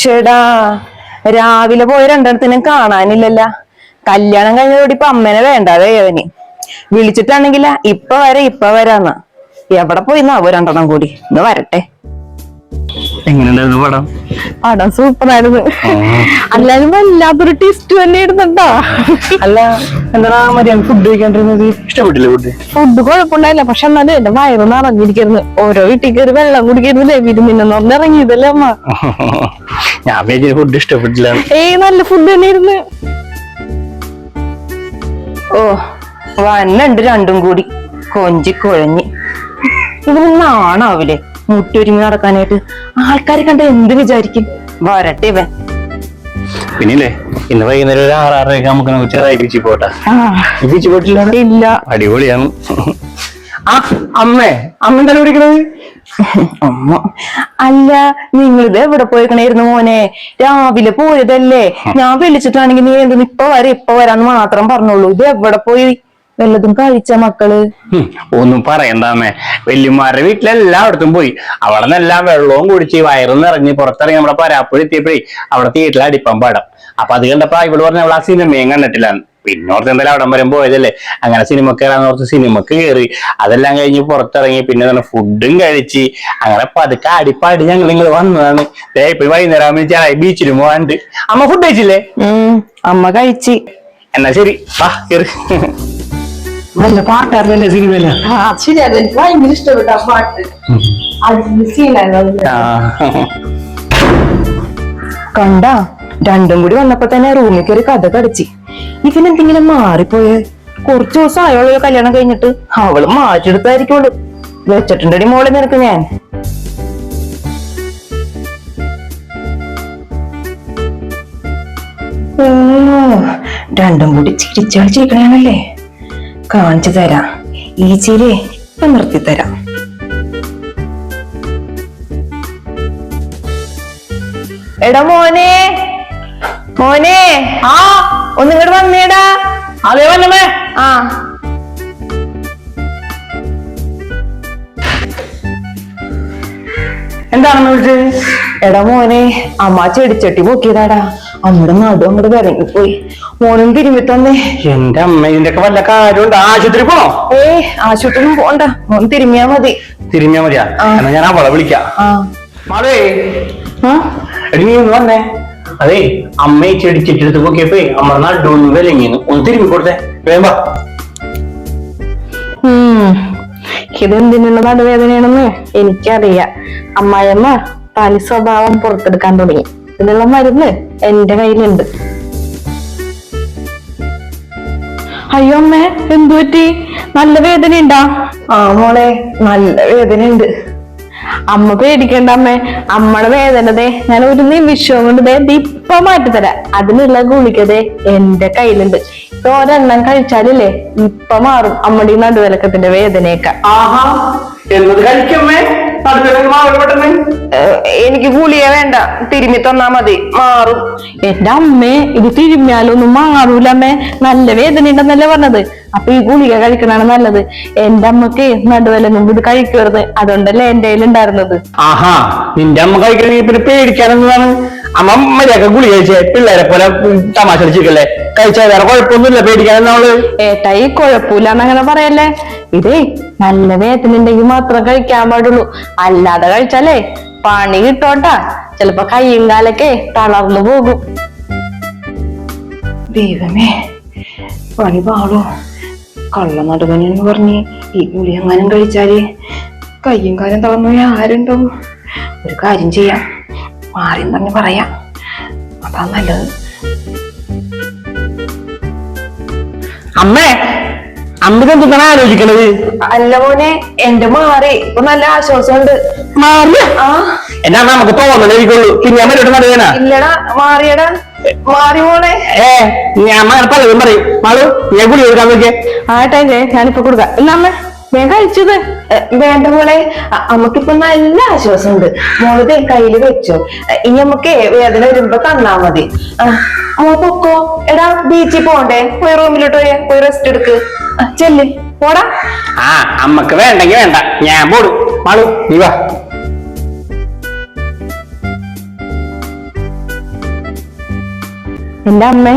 ഷെടാ രാവിലെ പോയ രണ്ടെണ്ണത്തിനും കാണാനില്ലല്ല. കല്യാണം കഴിഞ്ഞതോടെ ഇപ്പൊ അമ്മേനെ വേണ്ടാതെ അവന്. വിളിച്ചിട്ടാണെങ്കില ഇപ്പൊ വരെ ഇപ്പൊ വരാന്ന്. എവിടെ പോയി നാവോ രണ്ടെണ്ണം കൂടി? ഇന്ന് വരട്ടെ. എങ്ങനെയുണ്ടായിരുന്നു പടം? പടം സൂപ്പറായിരുന്നു. അല്ലാതെ വല്ലാത്തൊരു ടേസ്റ്റ് തന്നെ ഇടുന്നുണ്ടോ അല്ല എന്താ മര്യാദ ഫുഡ് കഴിക്കാണ്ടിരുന്നത്? ഇഷ്ടപ്പെട്ടില്ല ഫുഡ് ഫുഡ് കുഴപ്പമുണ്ടായില്ല പക്ഷെ എന്നാലും എന്റെ വയറ് നിറഞ്ഞിരിക്കുന്നു. ഓരോ വീട്ടിൽ കയറി വെള്ളം കുടിക്കരുന്നില്ലേ വിരുന്നിനെന്ന് പറഞ്ഞ് ഇറങ്ങിയതല്ലേ അമ്മ? ഞാൻ വിചാരിച്ച ഫുഡ് ഇഷ്ടപ്പെട്ടില്ല. ഏയ് നല്ല ഫുഡ് തന്നെ ഇരുന്ന് ഓ വന്നുണ്ട് രണ്ടും കൂടി. കൊഞ്ചി കുഴഞ്ഞ്. ഇതിന് നാണാവില്ലേ മുട്ടൊരുങ്ങി നടക്കാനായിട്ട് ആൾക്കാരെ കണ്ട എന്ത് വിചാരിക്കും? വരട്ടെ ഇവൻ. പിന്നില്ലേ? ഇന്ന് വൈകുന്നേരം ഒരു ആറ് നമുക്ക് ചെറിയ ബീച്ചിൽ പോട്ടാ. ബീച്ചിൽ പോയിട്ടില്ല? ഇല്ല. അടിപൊളിയാണ്. ആ അമ്മേ അമ്മ എന്താണ് വിളിക്കണത് അമ്മ. അല്ല നിങ്ങളിത് എവിടെ പോയിക്കണായിരുന്നു മോനെ? രാവിലെ പോയതല്ലേ? ഞാൻ വിളിച്ചിട്ടാണെങ്കിൽ നീ എന്തെന്ന് ഇപ്പൊ വരെ ഇപ്പൊ വരാന്ന് മാത്രം പറഞ്ഞോളൂ. ഇത് എവിടെ പോയി? വല്ലതും കഴിച്ച മക്കൾ? ഒന്നും പറയണ്ടാമേ വല്യമാരുടെ വീട്ടിലെല്ലായിടത്തും പോയി. അവിടെ നിന്നെല്ലാം വെള്ളവും കുടിച്ച് വയറും നിറഞ്ഞ് പുറത്തിറങ്ങി നമ്മളെ പരാപ്പുഴ എത്തിയപ്പോഴേ അവിടെ തിയേറ്ററിൽ അടിപ്പം പാടം. അപ്പൊ അത് കണ്ടപ്പോ ഇവിടെ പറഞ്ഞ അവൾ ആ സിനിമയും കണ്ടിട്ടില്ലാന്ന്. പിന്നെ ഓർത്ത് എന്തായാലും അവിടെ വരെ പോയതല്ലേ. അങ്ങനെ സിനിമ കയറാന്ന് ഓർത്ത് സിനിമക്ക് കയറി. അതെല്ലാം കഴിഞ്ഞ് പുറത്തിറങ്ങി പിന്നെ നല്ല ഫുഡും കഴിച്ച്. അങ്ങനെ പതുക്കെ അടിപ്പാടി ഞങ്ങൾ നിങ്ങൾ വന്നതാണ്. ഇപ്പൊ വൈകുന്നേരം ചായ ബീച്ചിലും പോകാണ്ട് അമ്മ ഫുഡ് കഴിച്ചില്ലേ? അമ്മ കഴിച്ച്. എന്നാ ശരി വാ കേറി. നല്ല പാട്ടായിരുന്നു എന്റെ ആ ശരിയാണ് എനിക്ക് ഭയങ്കര ഇഷ്ടപ്പെട്ട ആ പാട്ട് കണ്ട രണ്ടും കൂടി വന്നപ്പോ തന്നെ റൂമിൽ കയറി കഥ കടിച്ച്. ഇവനെന്തെങ്കിലും മാറിപ്പോയെ? കുറച്ചു ദിവസം ആയോളൂ കല്യാണം കഴിഞ്ഞിട്ട് അവൾ മാറ്റിയെടുത്തായിരിക്കുള്ളൂ. വെച്ചിട്ടുണ്ടടി മോളെ നിനക്ക് ഞാൻ. രണ്ടും കൂടി ചിരിച്ചടിച്ചിരിക്കണേന്നല്ലേ കാണിച്ചു തരാം. ഈ ചിരി ഞാൻ നിർത്തി തരാം എടാ മോനെ. മോനെ. ആ ഒന്ന് ഇങ്ങോട്ട് വന്നേടാ. അതേ വന്നമേ ആ. എന്താണെന്ന് വിളിച്ചത് എടാ മോനെ അമ്മ ചെടിച്ചട്ടി പൊക്കിയതാടാ. അമ്മയുടെ നടു അങ്ങോട്ട് പോയി? മോനും തിരുമ്പി തന്നെ എന്റെ അമ്മ ഇതിന്റെ ഒക്കെ വല്ല കാര്യമുണ്ട്? ആശുപത്രി പോണോ? ഏ ആശുപത്രി പോണ്ട. മോൻ തിരുമ്മിയാ മതി. തിരുമിയാ മതിയാ. എന്നാ ഞാൻ അവളെ വിളിക്കാം. മാളേ? എടി നീ ഒന്ന് വന്നേ. അതെ അമ്മ ഈ ചെടിച്ചെടുത്ത് പൊക്കിയപ്പോ അമ്മ നടുന്ന് വിലങ്ങിന്ന്. ഒന്ന് തിരുമ്പി കൊടുത്തേ. വേമ്പ. ഇതെന്തിനുള്ള നടുവേദനയാണെന്ന് എനിക്കറിയാം. അമ്മായിയമ്മ തനി സ്വഭാവം പുറത്തെടുക്കാൻ തുടങ്ങി. ഇതിനുള്ള മരുന്ന് എന്റെ കയ്യിലുണ്ട്. അയ്യോ അമ്മേ എന്തു പറ്റി? നല്ല വേദന ഉണ്ടാ ആ മോളെ നല്ല വേദന ഉണ്ട് അമ്മ പേടിക്കണ്ട അമ്മേ അമ്മയുടെ വേദനതേ ഞാൻ ഒരു നിമിഷം കൊണ്ട് ദേ ഇപ്പൊ മാറ്റിത്തരാം. അതിനുള്ള ഗുളികതേ എന്റെ കയ്യിലുണ്ട്. ഇപ്പൊ ഒരെണ്ണം കഴിച്ചാലില്ലേ ഇപ്പൊ മാറും അമ്മയുടെ നടുവലക്കത്തിന്റെ നടുവിലക്കത്തിന്റെ വേദനയൊക്കെ. ആഹാ എന്നത് കഴിക്കമ്മേ എനിക്ക് ഗുളിയ വേണ്ട. തിരുമ്മി തന്നാ മതി. മാറും. എന്റെ അമ്മേ ഇത് തിരുമ്മിയാലൊന്നും മാറൂല അമ്മേ. നല്ല വേദന ഉണ്ടെന്നല്ലേ പറഞ്ഞത്. അപ്പൊ ഈ ഗുളിക കഴിക്കണാണ് നല്ലത്. എന്റെ അമ്മയ്ക്ക് നടുവലങ്ങും ഇത് കഴിക്കരുത്. അതുകൊണ്ടല്ലേ എന്റെ കയ്യിലുണ്ടായിരുന്നത് ആഹാ നിന്റെ അമ്മ കഴിക്കണമെങ്കിൽ പിന്നെ പേടിക്കാനെന്നതാണ്. അമ്മ മര്യാദ ഗുളി കഴിച്ചേ. പിള്ളേരെ പോലെ തമാശ അടിച്ചിരിക്കല്ലേ. കഴിച്ചാൽ വേറെ കുഴപ്പമൊന്നുമില്ല പേടിക്കാനെന്നാൾ ഏട്ടായി കുഴപ്പമില്ല എന്നങ്ങനെ പറയല്ലേ? ഇതേ നല്ല വേദന ഉണ്ടെങ്കിൽ മാത്രം കഴിക്കാൻ പാടുള്ളൂ. അല്ലാതെ കഴിച്ചാലേ പണി കിട്ടോട്ടാ. ചിലപ്പോ കയ്യും കാലൊക്കെ തളർന്നു പോകും. ദൈവമേ പണി പാടോ. കള്ള നടുവനെന്ന് പറഞ്ഞ് ഈ ഗുളി എങ്ങാനും കഴിച്ചാൽ കയ്യും കാലം തളർന്നു ആരുണ്ടാവും? ഒരു കാര്യം ചെയ്യാം. മാറി തന്നെ പറയാം. അതാ നല്ലത്. അമ്മേ അമ്മ എന്താണ് ആലോചിക്കണത്? അല്ല മോനെ എന്റെ മാറി. ഇപ്പൊ നല്ല ആശ്വാസമുണ്ട്. മാറിയ ആ. എന്നാ നമുക്ക് തോന്നണേക്കുള്ളൂ പിന്നെ അമ്മ ഇട്ട് നടുവേന ഇല്ലടാ മാറിയടാ. മാറി മോളെ. ഏ ഞാൻ അമ്മ പലതും പറയും. മാളു ഞാൻ ഗുളി കൊടുക്കാൻ നോക്കിയേ. ആട്ടെ ഞാനിപ്പോ കൊടുക്കാം. എന്നാ അമ്മ ഞാൻ കഴിച്ചത്. വേണ്ട മോളെ. അമ്മക്കിപ്പൊ നല്ല ആശ്വാസമുണ്ട്. മോളത് കയ്യിൽ വെച്ചോ. ഇനി നമുക്ക് വേദന വരുമ്പോ തന്നാ മതി. ആ, അമ്മ പൊക്കോ. എടാ ബീച്ചിൽ പോണ്ടേ പോയി റൂമിലോട്ട് പോയേ പോയി റെസ്റ്റ് എടുക്ക്. ചെല്ല്. പോടാ. ആ അമ്മയ്ക്ക് വേണ്ടെങ്കി വേണ്ട. ഞാൻ പോടും. മാളു നീ വാ. എന്റെ അമ്മേ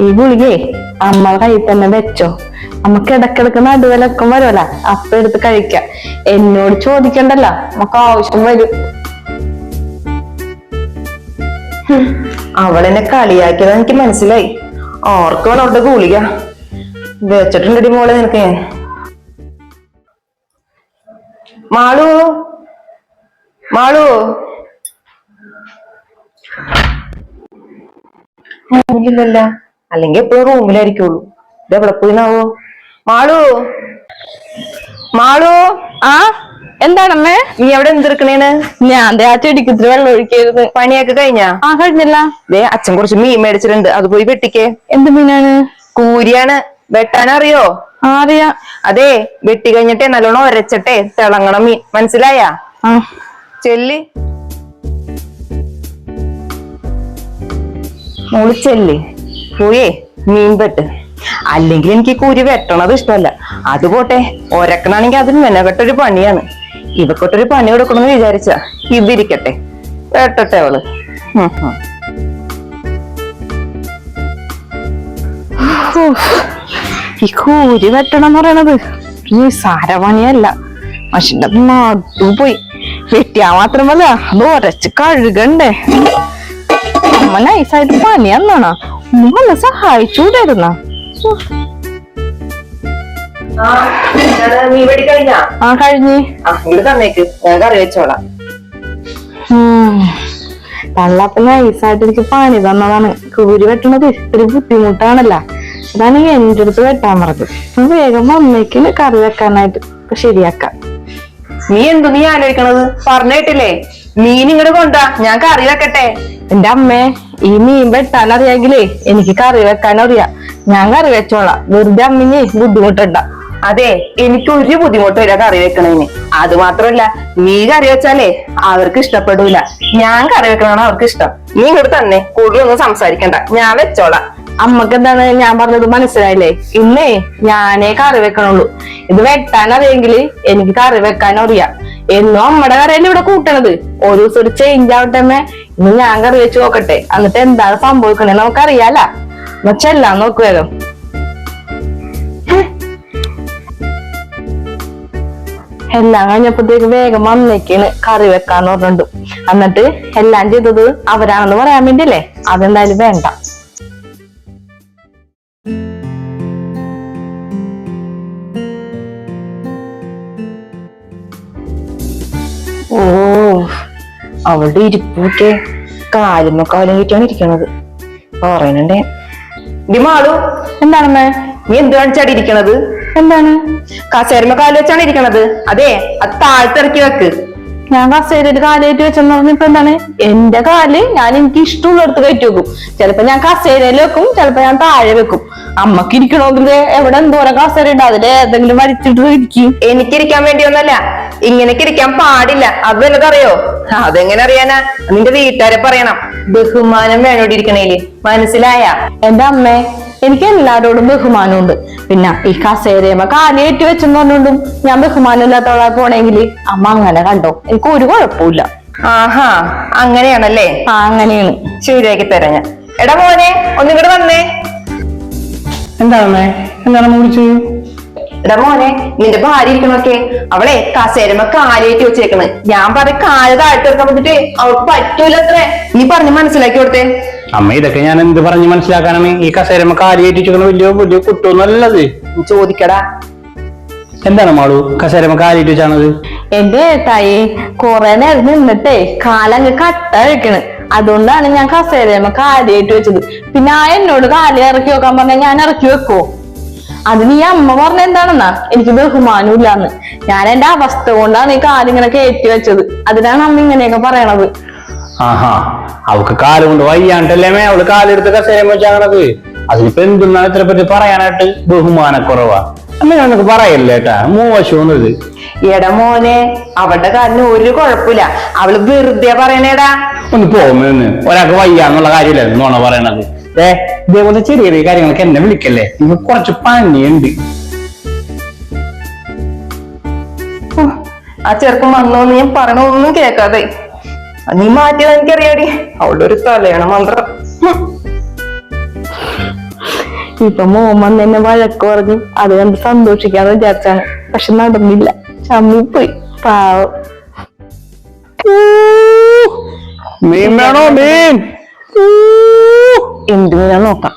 ഈ ഗുളികയെ അമ്മ കയ്യിൽ തന്നെ വെച്ചോ. നമുക്ക് ഇടക്കിടക്ക് നടുവിലൊക്കെ വരുമല്ല അപ്പൊ എടുത്ത് കഴിക്കാം. എന്നോട് ചോദിക്കണ്ടല്ലോ. നമുക്ക് ആവശ്യം വരും. അവളെന്നെ കളിയാക്കിയത് എനിക്ക് മനസ്സിലായി. ആർക്കാണ് അവളുടെ ഗുളിക. വെച്ചിട്ടുണ്ടടി മോളെ നിനക്ക്. ഞാൻ മാളു? മാളു? ഇല്ലല്ല അല്ലെങ്കിൽ എപ്പോഴും റൂമിലായിരിക്കുള്ളൂ. ഇത് എവിടെ പോയിന്നാവോ? മാളു? മാളു? ആ? എന്താണമ്മേ? നീ എവിടെ എന്തെടുക്കണേന്ന് ഞാൻ ആ ചെടിക്ക് ഇത്തിരി വെള്ളം ഒഴിക്കരുത് പണിയൊക്കെ കഴിഞ്ഞാ? ആ കഴിഞ്ഞില്ല. ദേ അച്ഛൻ കുറച്ച് മീൻ മേടിച്ചിട്ടുണ്ട്. അത് പോയി വെട്ടിക്കേ. എന്ത് മീനാണ്? കൂരിയാണ്. വെട്ടാനറിയോ? അറിയാ. അതെ വെട്ടി കഴിഞ്ഞിട്ടേ നല്ലോണം ഒരച്ചട്ടെ തിളങ്ങണം മീൻ. മനസ്സിലായ? ചെല്ലി. മോൾ ചെല്ലി. പോയേ മീൻ വെട്ട്. അല്ലെങ്കിൽ എനിക്ക് കൂരി വെട്ടണത് ഇഷ്ടമല്ല. അത് പോട്ടെ ഒരക്കണാണെങ്കിൽ അതിന് മെനവെട്ടൊരു പണിയാണ്. ഇവക്കൊട്ടൊരു പണി കൊടുക്കണമെന്ന് വിചാരിച്ച. ഇവരിക്കട്ടെ. വെട്ടട്ടെ അവൾ. ഈ കൂരി വെട്ടണം എന്ന് പറയണത്. ഈ സാരപണിയല്ല. മനുഷ്യന്റെ നടുപോയി വെട്ടിയാ മാത്രമല്ല അത് ഒരച്ച് കഴുകണ്ടേ. അമ്മ നൈസായിട്ട് പണിയെന്നാണ്? നീ വന്ന് സഹായിച്ചൂടായിരുന്ന ആ കഴിഞ്ഞാ. തന്നേക്ക്. കറി വെച്ചോളാം. തള്ളപ്പ നൈസായിട്ട് എനിക്ക് പണി തന്നതാണ്. കൂരി വെട്ടണത് ഇത്തിരി ബുദ്ധിമുട്ടാണല്ല. അതാണ് എന്റെ അടുത്ത് വെട്ടാൻ പറഞ്ഞത്. വേഗം അമ്മയ്ക്ക് കറി വെക്കാനായിട്ട് ശരിയാക്കാം. നീ എന്തു നീ ആലോചിക്കണത്? പറഞ്ഞിട്ടില്ലേ മീൻ ഇങ്ങോട്ട് കൊണ്ടാ ഞാൻ കറി വെക്കട്ടെ. എന്റെ അമ്മേ ഈ മീൻ വെട്ടാൻ അറിയാമെങ്കിലേ എനിക്ക് കറി വെക്കാൻ അറിയാം ഞാൻ കറി വെച്ചോളാം. വെറുതെ അമ്മിഞ്ഞ് ബുദ്ധിമുട്ടണ്ട. അതെ എനിക്ക് ഒരു ബുദ്ധിമുട്ടും ഇല്ല കറി വെക്കണതിന് അത് മാത്രമല്ല നീ കറി വെച്ചാലേ അവർക്ക് ഇഷ്ടപ്പെടൂല. ഞാൻ കറി വെക്കണതാണ് അവർക്ക് ഇഷ്ടം. നീ ഇങ്ങോട്ട് തന്നെ കൂടുതലൊന്നും സംസാരിക്കണ്ട. ഞാൻ വെച്ചോളാം. അമ്മയ്ക്ക് എന്താണ് ഞാൻ പറഞ്ഞത് മനസ്സിലായില്ലേ? ഇന്നേ ഞാനേ കറി വെക്കണുള്ളൂ. ഇത് വെട്ടാൻ അറിയെങ്കിൽ എനിക്ക് കറി വെക്കാൻ അറിയാം എന്നും അമ്മയുടെ കറിയല്ലേ ഇവിടെ കൂട്ടണത്? ഒരു ദിവസം ഒരു ചേഞ്ച് ആവട്ടെ ഇന്ന് ഞാൻ കറി വെച്ച് നോക്കട്ടെ. എന്നിട്ട് എന്താണ് സംഭവിക്കണേ നമുക്കറിയാല ചെല്ലാം നോക്ക് വേഗം. എല്ലാം കഴിഞ്ഞപ്പോഴത്തേക്ക് വേഗം വന്നേക്കാണ് കറി വെക്കാന്ന് പറഞ്ഞിട്ടുണ്ട് എന്നിട്ട് എല്ലാം ചെയ്തത് അവരാണെന്ന് പറയാൻ വേണ്ടിയല്ലേ? അതെന്തായാലും വേണ്ട. ഓ അവളുടെ ഇരിപ്പൊക്കെ കാലുമ്മ കാലും കിട്ടിയാണ് ഇരിക്കണത്. പറയണണ്ടേ. ഡിമാളു എന്താണെന്ന്? നീ എന്ത് കാണിച്ചാടി ഇരിക്കണത്? എന്താണ്? കസേരമ്മ കാൽ വെച്ചാണ് ഇരിക്കണത്. അതെ അത് താഴ്ത്തിറക്കി വെക്ക്. ഞാൻ കസേരയിൽ കാലേറ്റ് വെച്ചെന്ന് പറഞ്ഞപ്പോ എന്താണ്? എന്റെ കാൽ ഞാൻ എനിക്ക് ഇഷ്ടമുള്ളിടത്ത് കയറ്റി വെക്കും. ചിലപ്പോ ഞാൻ കസേരയിൽ വെക്കും ചിലപ്പോ ഞാൻ താഴെ വെക്കും. അമ്മയ്ക്ക് ഇരിക്കണമെങ്കിൽ എവിടെ എന്തോരം കസേര ഉണ്ട്. അതിൽ ഏതെങ്കിലും വലിച്ചിട്ട് ഇരിക്കും. എനിക്കിരിക്കാൻ വേണ്ടിയൊന്നല്ല ഇങ്ങനെയൊക്കെ ഇരിക്കാൻ പാടില്ല. അത് വല്ലതറിയോ? അതെങ്ങനെ അറിയാനാ? നിന്റെ വീട്ടുകാരെ പറയണം. ബഹുമാനം വേണോടി ഇരിക്കണേൽ. മനസ്സിലായ? എന്റെ അമ്മേ എനിക്ക് എല്ലാരോടും ബഹുമാനമുണ്ട്. പിന്നെ ഈ കസേരയമ്മ കാലേറ്റ് വെച്ചെന്ന് പറഞ്ഞോണ്ടും ഞാൻ ബഹുമാനം ഇല്ലാത്തവളെ പോണെങ്കിൽ അമ്മ അങ്ങനെ കണ്ടോ? എനിക്ക് ഒരു കുഴപ്പമില്ല ആഹാ അങ്ങനെയാണല്ലേ? ആ അങ്ങനെയാണ്. ശരിയാക്കി തരാം ഞാൻ. എടാ മോനെ ഒന്നിങ്ങോട്ട് വന്നേ. എന്താണ് എന്താണ് വിളിച്ചത്? എടാ മോനെ നിന്റെ ഭാര്യ ഇരിക്കണൊക്കെ. അവളെ കസേരമ്മ കാലേറ്റ് വെച്ചേക്കണ് ഞാൻ പറയും കാൽ താഴ്ത്തിറക്കാൻ പറ്റിട്ട് അവൾക്ക് പറ്റൂലത്രേ. നീ പറഞ്ഞ് മനസ്സിലാക്കി കൊടുത്തേ. അമ്മ ഇതൊക്കെ ഞാൻ എന്ത് പറഞ്ഞ് മനസ്സിലാക്കാനാണ്? ഈ കസേരമ്മ കാലി കയറ്റിച്ചിരിക്കണ വലിയ വലിയ കുട്ടൊന്നല്ലത് ചോദിക്കടാ. എന്താണ് മാളു? കസേരമ്മ കാലിട്ട് വെച്ചാണത്? എന്റെ ഏട്ടായി കൊറേ നേരം നിന്നിട്ടേ കാലങ്ങ് കട്ട വെക്കണ് അതുകൊണ്ടാണ് ഞാൻ കസേരമ്മ കാലിയേറ്റ് വെച്ചത്. പിന്നെ ആ എന്നോട് കാലി ഇറക്കി വെക്കാൻ പറഞ്ഞാൽ ഞാൻ ഇറക്കി വെക്കോ അത് നീ അമ്മ പറഞ്ഞ എന്താണെന്നാ? എനിക്ക് ബഹുമാനം ഇല്ലാന്ന് ഞാൻ എന്റെ അവസ്ഥ കൊണ്ടാണ് ഈ കാലിങ്ങനെ കയറ്റി വെച്ചത്. അതിനാണ് അമ്മ ഇങ്ങനെയൊക്കെ പറയണത്. ആഹാ. അവക്ക് കാൽ കൊണ്ട് വയ്യാണ്ടല്ലേ മേ? അവൾ കാലെടുത്ത് കസേരമ്മ വെച്ചാണത് അതിനിപ്പോ എന്തെന്നാണ് ഇത്ര പറ്റി പറയാനായിട്ട്? ബഹുമാനക്കുറവാ. അങ്ങനെ നമുക്ക് പറയല്ലേ ഏട്ടാ? മോശമെന്നത് എടാ മോനെ അവളുടെ കാലിന് ഒരു കുഴപ്പമില്ല. അവൾ വെറുതെ പറയണേടാ ഒന്ന് പോകുമെന്ന് ഒരാൾക്ക് വയ്യാന്നുള്ള കാര്യമില്ല നോണ പറയണത്. ഏ ഇതേപോലെ ചെറിയ ചെറിയ കാര്യങ്ങളൊക്കെ എന്നെ വിളിക്കല്ലേ? നിങ്ങൾ കുറച്ച് പണിയുണ്ട് ആ ചെറുക്കൻ വന്നോന്ന് ഞാൻ പറഞ്ഞൊന്നും കേൾക്കാതെ. നീ മാറ്റിയത് എനിക്കറിയാടി. അവളുടെ ഒരു തലയാണ് മന്ത്രം. ഇപ്പൊ മോമൻ തന്നെ വഴക്ക് പറഞ്ഞു. അത് കണ്ട് സന്തോഷിക്കാന്ന് വിചാരിച്ചാണ്. പക്ഷെ നടന്നില്ല. ചമ്മി പോയി. പാവം. മീൻ വേണോ? മീൻ. എന്ത് മീനാ നോക്കാം.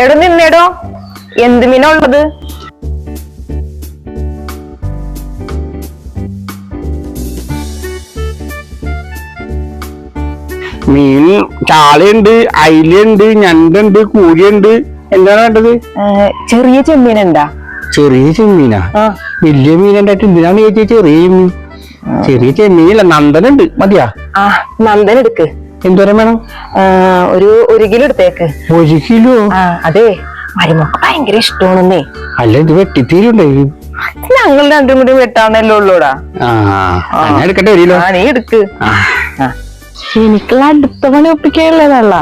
എടോ നിന്നേടോ. എന്ത് മീനാ ഉള്ളത്? മീൻ ചാളയുണ്ട് അയിലുണ്ട് ഞണ്ടുണ്ട് കൂലിയുണ്ട് എന്താണ് വേണ്ടത്? ചെറിയ ചെമ്മീൻ എന്താ? ചെറിയ ചെമ്മീനാ? വലിയ മീൻ ഉണ്ടായിട്ട് എന്തിനാണ് ചേച്ചി ചെറിയ മീൻ? ചെറിയ ചെമ്മീനില്ല നന്ദനുണ്ട്. മതിയാ? ആ നന്ദൻ എടുക്ക്. എന്തോരം വേണം? ഒരു ഒരു കിലോ എടുത്തേക്ക്. ഒരു കിലോ? അതെ. മരുമക്ക് ഭയങ്കര ഇഷ്ടമാണെന്നേ. അല്ല ഇത് വെട്ടിത്തീരുണ്ടേ? ഞങ്ങൾ രണ്ടും കൂടി വെട്ടാണല്ലോ ഉള്ളൂടാ. എടുക്കട്ടെ ഒരു കിലോ. നീ എടുക്ക്. ആ. എനിക്കുള്ള അടുത്ത പണി ഒപ്പിക്കാനുള്ളതല്ല.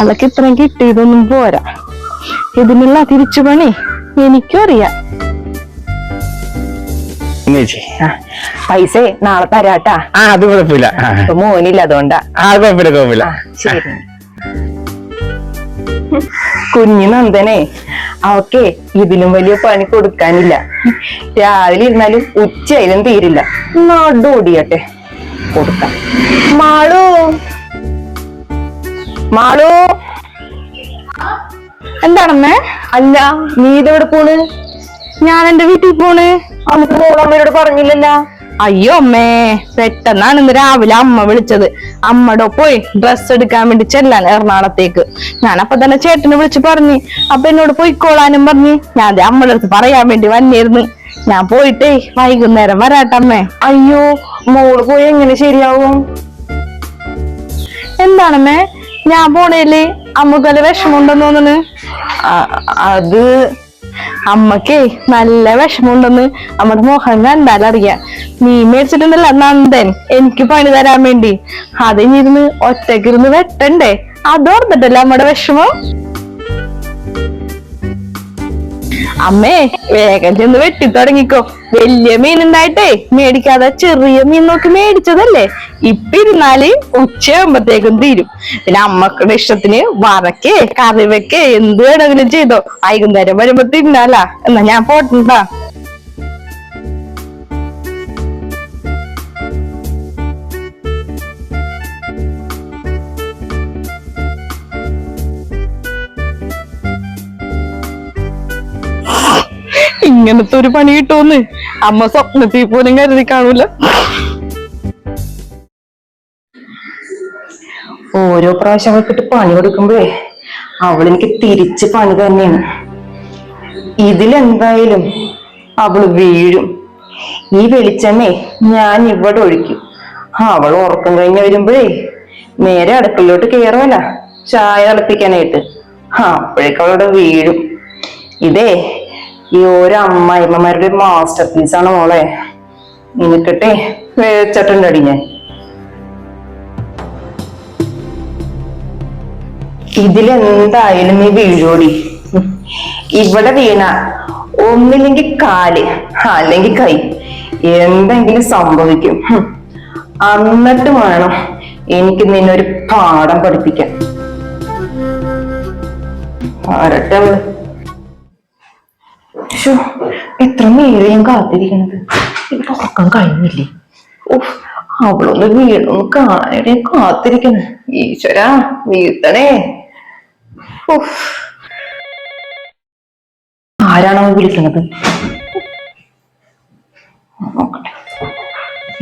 അതൊക്കെ ഇത്രയും കിട്ടിയതൊന്നും പോരാ. ഇതിനുള്ള തിരിച്ചു പണി എനിക്കും അറിയാം. പൈസ നാളെ തരാട്ടാ. ആ അത് കുഴപ്പമില്ല. മോനില്ല അതുകൊണ്ടാ. ആ, അത് കുഴപ്പമില്ല. കുഴപ്പമില്ല കുഞ്ഞു നന്ദനെ അവക്കെ ഇതിലും വലിയ പണി കൊടുക്കാനില്ല. രാവിലെ ഇരുന്നാലും ഉച്ചയിലും തീരില്ല. നടോടിയട്ടെ കൊടുക്കാം. മാളു. മാളു. എന്താണമ്മേ അല്ല നീ ഇതെവിടെ പോണ്? ഞാൻ എന്റെ വീട്ടിൽ പോണ്. നമുക്ക് മോളമ്മയോട് പറഞ്ഞില്ലല്ലോ. അയ്യോ അമ്മേ പെട്ടെന്നാണ് ഇന്ന് രാവിലെ അമ്മ വിളിച്ചത്. അമ്മയുടെ പോയി ഡ്രസ് എടുക്കാൻ വേണ്ടി ചെല്ലാൻ എറണാകുളത്തേക്ക്. ഞാൻ അപ്പൊ തന്നെ ചേട്ടനെ വിളിച്ച് പറഞ്ഞു. അപ്പൊ എന്നോട് പോയിക്കോളാനും പറഞ്ഞു. ഞാൻ അമ്മയുടെ അടുത്ത് പറയാൻ വേണ്ടി വന്നിരുന്നു. ഞാൻ പോയിട്ടേ വൈകുന്നേരം വരാട്ടമ്മേ. അയ്യോ മോൾ പോയി എങ്ങനെ ശരിയാവും? എന്താണമ്മേ? ഞാൻ പോണേൽ അമ്മയ്ക്ക് വല്ല വിഷമമുണ്ടെന്ന് തോന്നുന്നു. അത് അമ്മക്കേ നല്ല വിഷമമുണ്ടെന്ന് നമ്മുടെ മോഹൻ കണ്ടാലറിയാം നീ മേടിച്ചിട്ടുണ്ടല്ല നന്ദൻ എനിക്ക് പണി തരാൻ വേണ്ടി. അതിനിരുന്ന് ഒറ്റക്കിരുന്ന് വെട്ടണ്ടേ? അതോർത്തിട്ടല്ലേ അമ്മയുടെ വിഷമം? അമ്മേ വേഗം ചെന്ന് വെട്ടി തുടങ്ങിക്കോ. വലിയ മീൻ ഉണ്ടായിട്ടേ മേടിക്കാതെ ചെറിയ മീൻ നോക്കി മേടിച്ചതല്ലേ? ഇപ്പൊ ഇരുന്നാൽ ഉച്ചയാകുമ്പത്തേക്കും തീരും. പിന്നെ അമ്മക്കുടെ ഇഷ്ടത്തിന് വറക്കേ കറി വെക്കേ എന്ത് വേണമെങ്കിലും ചെയ്തോ. വൈകുന്നേരം വരുമ്പോ തിന്നാലാ. എന്നാ ഞാൻ പോട്ടുണ്ടാ. ഇങ്ങനത്തെ ഒരു പണി കിട്ടുമെന്ന്. അമ്മ സ്വപ്നത്തിൽ പോലും കരുതി കാണൂല. ഓരോ പ്രാവശ്യം അവൾക്കിട്ട് പണി കൊടുക്കുമ്പോഴേ അവൾ എനിക്ക് തിരിച്ച് പണി തന്നെയാണ്. ഇതിലെന്തായാലും അവൾ വീഴും. ഈ വെളിച്ചെണ്ണേ ഞാൻ ഇവിടെ ഒഴിക്കും. അവൾ ഉറക്കം കഴിഞ്ഞ് വരുമ്പോഴേ നേരെ അടുക്കളയിലോട്ട് കയറുമല്ല ചായ തിളപ്പിക്കാനായിട്ട്. അപ്പോഴേക്കും അവളുടെ വീഴും. ഇതേ ഈ ഓരോ അമ്മായിമ്മമാരുടെ മാസ്റ്റർ പീസാണ് മോളെ. നിനക്കിട്ടെ വെച്ചിട്ടുണ്ടടി ഞാൻ. ഇതിലെന്തായാലും നീ വീഴോടി ഇവിടെ വീണ ഒന്നില്ലെങ്കിൽ കാൽ അല്ലെങ്കിൽ കൈ എന്തെങ്കിലും സംഭവിക്കും. അന്നിട്ട് വേണം എനിക്ക് നിന്നൊരു പാഠം പഠിപ്പിക്കാൻ. ആരട്ടെ അവൾ എത്ര നേരം ഞാൻ കാത്തിരിക്കണത്? എനിക്ക് ഉറക്കം കഴിഞ്ഞില്ലേ? ഓഹ് അവളൊന്ന് വീണൊന്ന് കാണാനായിട്ട് കാത്തിരിക്കണം. ഈശ്വരാ വീഴ്ത്തണേ. ഉഫ്. ആരാണോ വിളിക്കുന്നത് നോക്കട്ടെ.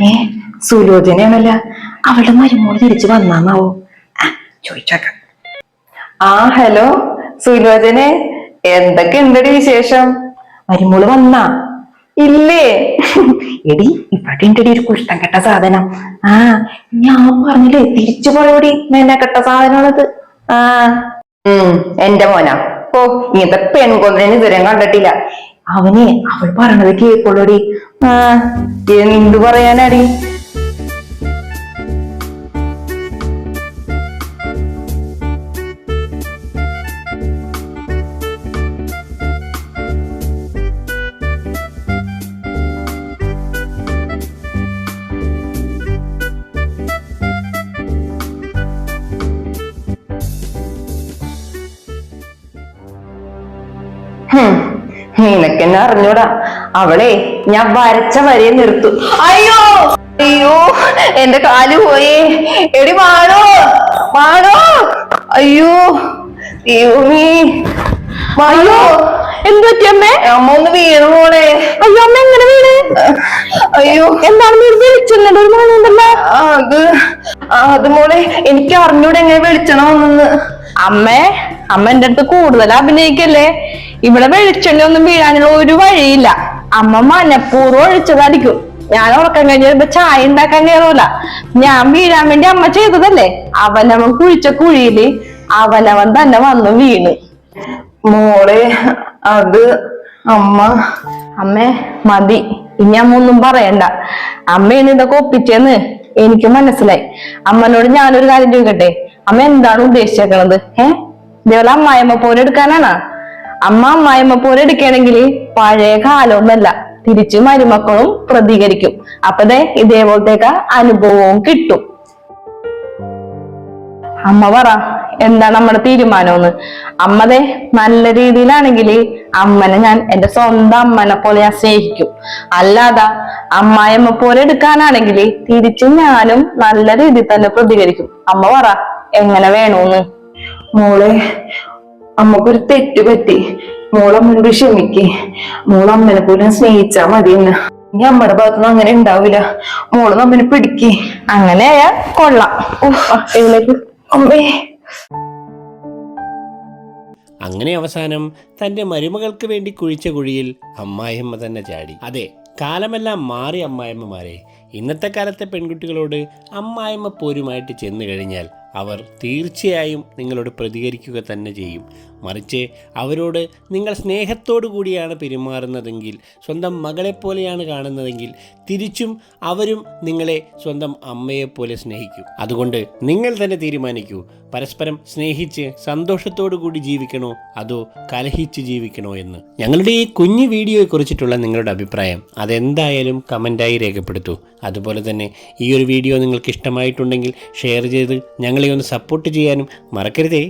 ഏ സുലോചനയാണല്ല അവളുടെ മരുമോൾ തിരിച്ചു വന്നാന്നാവോ? ചോദിച്ചേക്കാം. ആ ഹലോ സുലോചനെ എന്തൊക്കെ ഉണ്ടടി വിശേഷം? മരുമോൾ വന്നാ. ഇല്ലേ? എടി ഇവിടെ ഉണ്ടടി ഒരു കുഷ്ടം കെട്ട സാധനം. ആ ഞാൻ പറഞ്ഞില്ലേ തിരിച്ചു പോയോടി എന്നെ കെട്ട സാധനമാണത്. ആ. ഉം എന്റെ മോനാ. ഓ ഇങ്ങനത്തെ പെൺകൊന്നതിന് ഇതുവരെ കണ്ടിട്ടില്ല. അവനെ അവൾ പറഞ്ഞത് കേൾക്കുള്ളൂടി. ആ എന്തു പറയാനാടി? നിനക്കെന്നെ അറിഞ്ഞൂടാ. അവളെ ഞാൻ വരച്ച വരെ നിർത്തു. അയ്യോ! അയ്യോ! എന്റെ കാൽ പോയേ. എടി വാണോ വാണോ അയ്യോ! ദൈവമേ. മാണോ? എന്തൊക്കെയമ്മേ അമ്മേ? ഒന്ന് വീണു പോണേ അയ്യോ അമ്മ എങ്ങനെ വീണേ? അയ്യോ. എന്താണ് നീ വിളിച്ചില്ലല്ലോ ഒരു മണമുണ്ടല്ലോ ആ, അത് അത് മോളെ എനിക്ക് അറിഞ്ഞൂടെ എങ്ങനെ വെളിച്ചണം വന്നെന്ന് അമ്മേ അമ്മ എന്റെ അടുത്ത് കൂടുതൽ അഭിനയിക്കല്ലേ? ഇവിടെ വെളിച്ചെണ്ണ ഒന്നും വീഴാനുള്ള ഒരു വഴിയില്ല. അമ്മ മനഃപൂർവം ഒഴിച്ചതായിരിക്കും. ഞാൻ ഉറക്കം കഴിഞ്ഞപ്പോ ചായ ഉണ്ടാക്കാൻ കയറൂല ഞാൻ വീഴാൻ വേണ്ടി അമ്മ ചെയ്തതല്ലേ? അവനവൻ കുഴിച്ച കുഴിയിൽ അവനവൻ തന്നെ വന്ന് വീണ്. മോളെ അത് അമ്മ അമ്മേ മതി. ഇനി അമ്മ ഒന്നും പറയണ്ട. അമ്മയാണ് ഇതൊക്കെ ഒപ്പിച്ചെന്ന് എനിക്ക് മനസ്സിലായി. അമ്മനോട് ഞാനൊരു കാര്യം ചോദിക്കട്ടെ? അമ്മ എന്താണ് ഉദ്ദേശിച്ചേക്കണത്? ഏ? ഇതേപോലെ അമ്മായിമ്മ പോലെ എടുക്കാനാണ്? അമ്മ അമ്മായിമ്മ പോലെ എടുക്കുകയാണെങ്കിൽ പഴയ കാലമൊന്നല്ല തിരിച്ചു മരുമക്കളും പ്രതികരിക്കും. അപ്പൊ ദേ ഇതേപോലത്തേക്ക അനുഭവവും കിട്ടും. അമ്മ പറ. എന്താ നമ്മുടെ തീരുമാനമെന്ന്? അമ്മതെ നല്ല രീതിയിലാണെങ്കിൽ അമ്മനെ ഞാൻ എന്റെ സ്വന്തം അമ്മനെ പോലെ ഞാൻ സ്നേഹിക്കും. അല്ലാതെ അമ്മായിയമ്മ പോലെ എടുക്കാനാണെങ്കിൽ തിരിച്ച് ഞാനും നല്ല രീതിയിൽ തന്നെ പ്രതികരിക്കും. അമ്മ പറ എങ്ങനെ വേണോന്ന്? മോളെ അമ്മക്കൊരു തെറ്റ് പറ്റി. മോളെ മുൻപ് ക്ഷമിക്ക്. മോളെ അമ്മനെ പോലെ സ്നേഹിച്ചാ മതി എന്ന് ഇനി അമ്മയുടെ ഭാഗത്തുനിന്ന് അങ്ങനെ ഉണ്ടാവില്ല. മോൾ നമ്മനെ പിടിക്കേ. അങ്ങനെയാ കൊള്ളാം. എഴുന്നേക്ക്. അമ്മേ. അങ്ങനെ അവസാനം തന്റെ മരുമകൾക്ക് വേണ്ടി കുഴിച്ച കുഴിയിൽ അമ്മായിയമ്മ തന്നെ ചാടി. അതെ കാലമെല്ലാം മാറി അമ്മായിമ്മമാരെ ഇന്നത്തെ കാലത്തെ പെൺകുട്ടികളോട് അമ്മായിമ്മ പോരുമായിട്ട് ചെന്നു കഴിഞ്ഞാൽ അവർ തീർച്ചയായും നിങ്ങളോട് പ്രതികരിക്കുക തന്നെ ചെയ്യും. മറിച്ച് അവരോട് നിങ്ങൾ സ്നേഹത്തോടു കൂടിയാണ് പെരുമാറുന്നതെങ്കിൽ സ്വന്തം മകളെപ്പോലെയാണ് കാണുന്നതെങ്കിൽ തിരിച്ചും അവരും നിങ്ങളെ സ്വന്തം അമ്മയെപ്പോലെ സ്നേഹിക്കും. അതുകൊണ്ട് നിങ്ങൾ തന്നെ തീരുമാനിക്കൂ പരസ്പരം സ്നേഹിച്ച് സന്തോഷത്തോടു കൂടി ജീവിക്കണോ അതോ കലഹിച്ച് ജീവിക്കണോ എന്ന്. ഞങ്ങളുടെ ഈ കുഞ്ഞു വീഡിയോയെ കുറിച്ചിട്ടുള്ള നിങ്ങളുടെ അഭിപ്രായം അതെന്തായാലും കമന്റായി രേഖപ്പെടുത്തൂ. അതുപോലെ തന്നെ ഈ ഒരു വീഡിയോ നിങ്ങൾക്ക് ഇഷ്ടമായിട്ടുണ്ടെങ്കിൽ ഷെയർ ചെയ്ത് ഞങ്ങളെ ഒന്ന് സപ്പോർട്ട് ചെയ്യാനും മറക്കരുതേ.